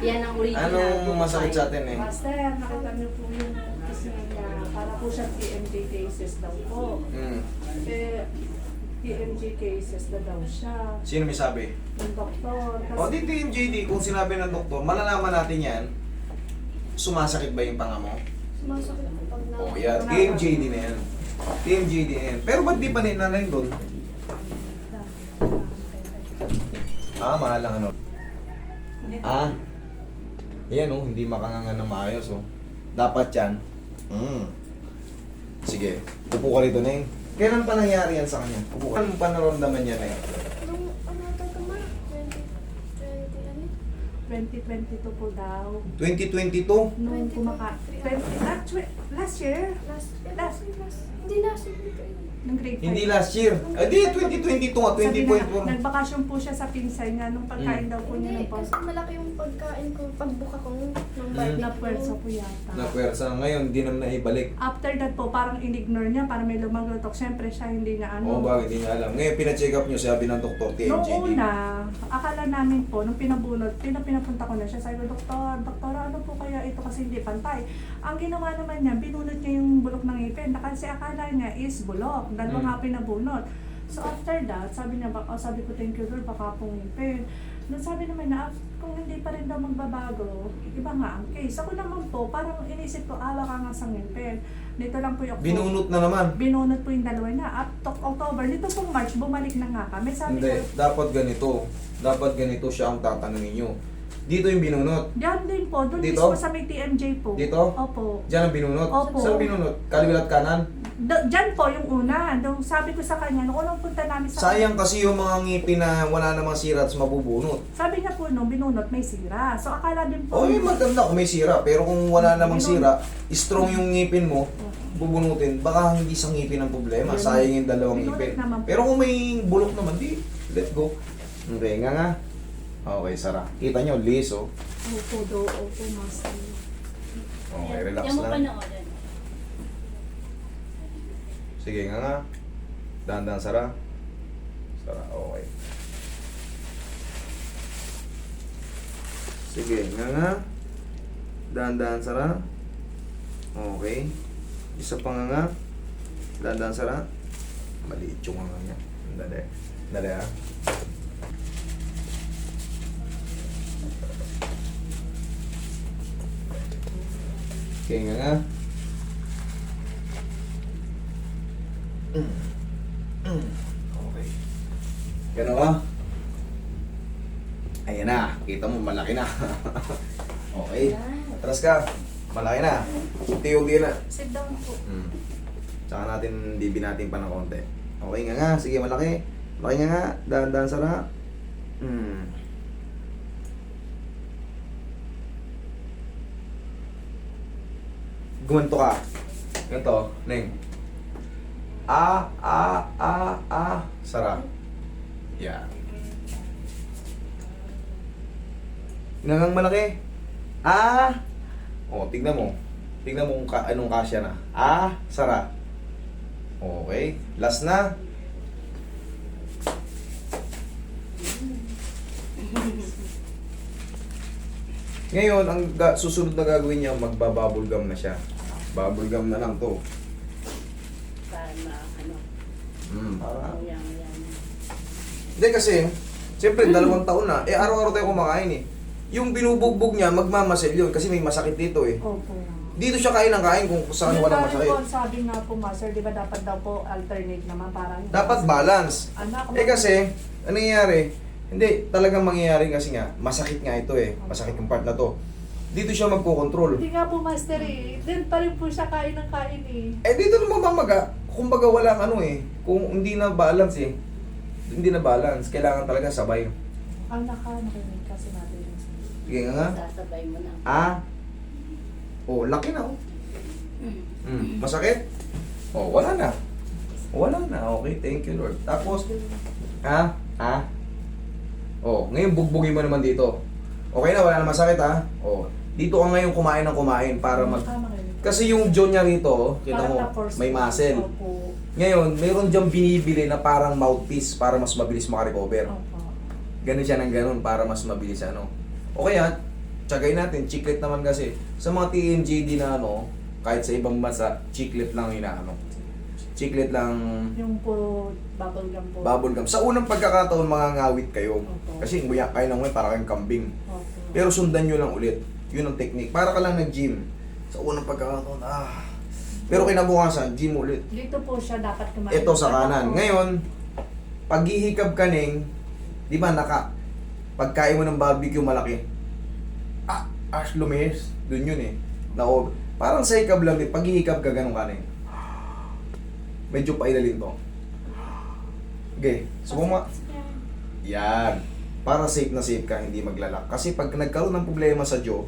Yan ang original. Anong masakit sa atin eh? Master, nakita niyo po yung kasi niya, para po siya TMJ cases daw po. Hmm. Eh, TMJ cases na daw siya. Sino may sabi? Yung doktor. O di TMJD, kung sinabi ng doktor, malalaman natin yan, sumasakit ba yung panga mo? Sumasakit po pag na... O yan, TMJD na yan. TMJD na yan. Pero ba't di pa ninanay doon? Ah, mahal lang ano. Ah. Yan oh, hindi makanganga na maayos oh. Dapat yan. Mm. Sige, upo ka rito na Kailan pa nangyari yan sa kanya? Upo ka. Kailan pa naramdaman niya na yan? Nung ano ito ka ma? 20... 20 ano? 2022 po daw. 2022? Nung kumaka... 20, last, last year? Last... Last. Last... Last... Hindi last year. Nung grade 5. Hindi last year. Ah, di, 2022 nga, Sabi na, 20.4. nagbakasyon po siya sa pinsan niya nung pagkain daw po niya Hindi, ng kasi malaki yung pagkain ko. Pagbuka ko ng Mm. barbecue. na puwersa po yata. Na pwersa. Ngayon, hindi naman naibalik. After that po, parang in-ignore niya, parang may lumaglutok. Siyempre siya hindi na Oo, ano. bakit hindi niya alam. Ngayon, pina-check up niyo, sabi ng doktor, Noong TMJD. una, akala namin po, nung pinabunot, pina- pinapunta ko na siya, sabi ko, Doktor, Doktor, ano po kaya ito kasi hindi pantay. Ang ginawa naman niya, binunot niya yung bulok ng ngipin. Kasi akala niya is bulok. Dalawa Mm. nga pinabunot. So after that, sabi niya, baka, sabi ko, thank you Lord, baka pong ngipin. Nung sabi naman na, "Ah, kung hindi pa rin daw magbabago, iba nga ang case. Ako naman po, parang inisip ko, awa ka nga sa ngipin. Dito lang po yung Binunot na naman. binunot po yung dalawa na. Up to October, nito pong March, bumalik na nga kami. Sabi Hindi, ko, dapat ganito. Dapat ganito siya ang tatanungin niyo. Dito yung binunot. Diyan din po, doon Dito? mismo sa may TMJ po. Dito? Opo. Diyan ang binunot. Opo. Saan binunot? Kaliwat kanan? Do- Diyan po yung una. Doon sabi ko sa kanya, nung unang punta namin sa Sayang kasi yung mga ngipin na wala namang sira at mabubunot. Sabi niya po nung binunot may sira. So akala din O, po. eh, maganda kung may sira. Pero kung wala namang sira, strong yung ngipin mo, bubunutin, baka hindi sa ngipin ang problema. Sayang yung dalawang ngipin. Pero kung may bulok naman, di, let go. Okay, nga nga. Okay, Sara. Kita nyo, liso. Opo, do, opo, master. Okay, relax yan mo lang. panoorin. Sige nga nga. Dahan-dahan, Sara. Sara, okay. Sige, nga nga. Dahan-dahan, Sara. Okay. Isa pa nga nga. Dahan-dahan, Sara. Maliit yung nga nga niya. Dali. Dali ah. Okay nga nga. Mm. Mm. Okay. Gano'n ka? Ayan na. Kita mo, malaki na. okay. Atras ka. Malaki na. Tiyog din na. Sit down po. Mm. Tsaka natin bibi natin pa ng konti. Okay nga nga. Sige, malaki. Malaki nga nga. Dahan-dahan sara. Mm. Gumanto ka. Ganito, Neng. A, A, A, A. Sara. Yan. Nangang malaki. Ah! Oh, tignan mo. Tignan mo kung ka, anong kasya na. Ah, sara. Okay. Last na. Ngayon, ang susunod na gagawin niya, magbabubble gum na siya. Bubble gum na lang to. Para ma, ano, Mm, para. oh, yan, yan. Hindi kasi, siyempre dalawang taon na, eh araw-araw tayo kumakain eh. Yung binubugbog niya, magmamasil yun kasi may masakit dito eh. Opo. Dito siya kain ng kain kung saan rin masakit. po ang sabi nga po, master, di ba dapat daw po alternate naman para Dapat balance. Anak, Eh kasi, ano nangyayari? Hindi, talagang mangyayari kasi nga, masakit nga ito eh. Masakit yung part na to. Dito siya magkocontrol. Hindi nga po, master eh. Din pa rin po siya kain ng kain eh. Eh dito naman mamaga, kumbaga walang ano eh. Kung hindi na balance eh. Hindi na balance, kailangan talaga sabay. Ang naka, nakinig kasi natin. Sige nga nga. Sasabay mo na. Ah. Oh, laki na oh. Mm. Masakit? Oh, wala na. Wala na. Okay, thank you Lord. Tapos, ha? Ha? Oh, ngayon bugbugin mo naman dito. Okay na, wala na masakit ha? Oh, dito ka ngayon kumain ng kumain para mag... Kasi yung jaw niya rito, kita mo, may muscle. Ngayon, meron diyang binibili na parang mouthpiece para mas mabilis makarecover. Ganun siya ng ganun para mas mabilis ano. O kaya, Tsagay natin, chiclet naman kasi. Sa mga TNGD na ano, kahit sa ibang bansa, chiclet lang inaano. Chiclet lang Yung po bubble gum po. bubble gum. Sa unang pagkakataon, mga ngawit kayo. Opo. Kasi nguya kayo ng nguya, para kayong kambing. Opo. Pero sundan nyo lang ulit. Yun ang technique. Para ka lang nag-gym. Sa unang pagkakataon, ah. Pero kinabukasan, gym ulit. Dito po siya dapat kumain. Ito sa Ano kanan. Ngayon, paghihikab ka ning, di ba naka, pagkain mo ng barbecue malaki, ah, ash lumihis. Dun yun eh. Nako, parang sa hikab lang din, paghihikab ka ganun kanin. Medyo pailalin to. Okay, subukan mo. Yan. Para safe na safe ka, hindi maglalak. Kasi pag nagkaroon ng problema sa jaw,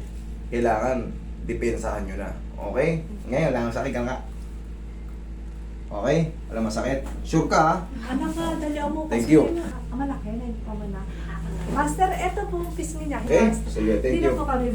kailangan depensahan nyo na. Okay? Ngayon, lang sakit ka nga. Okay? Alam masakit? Sure ka ha? Ano nga, dali mo. Thank you. yun, ah, malaki na, hindi pa man na. Master, eto po pisngi niya. Okay? Sige, thank you. po kami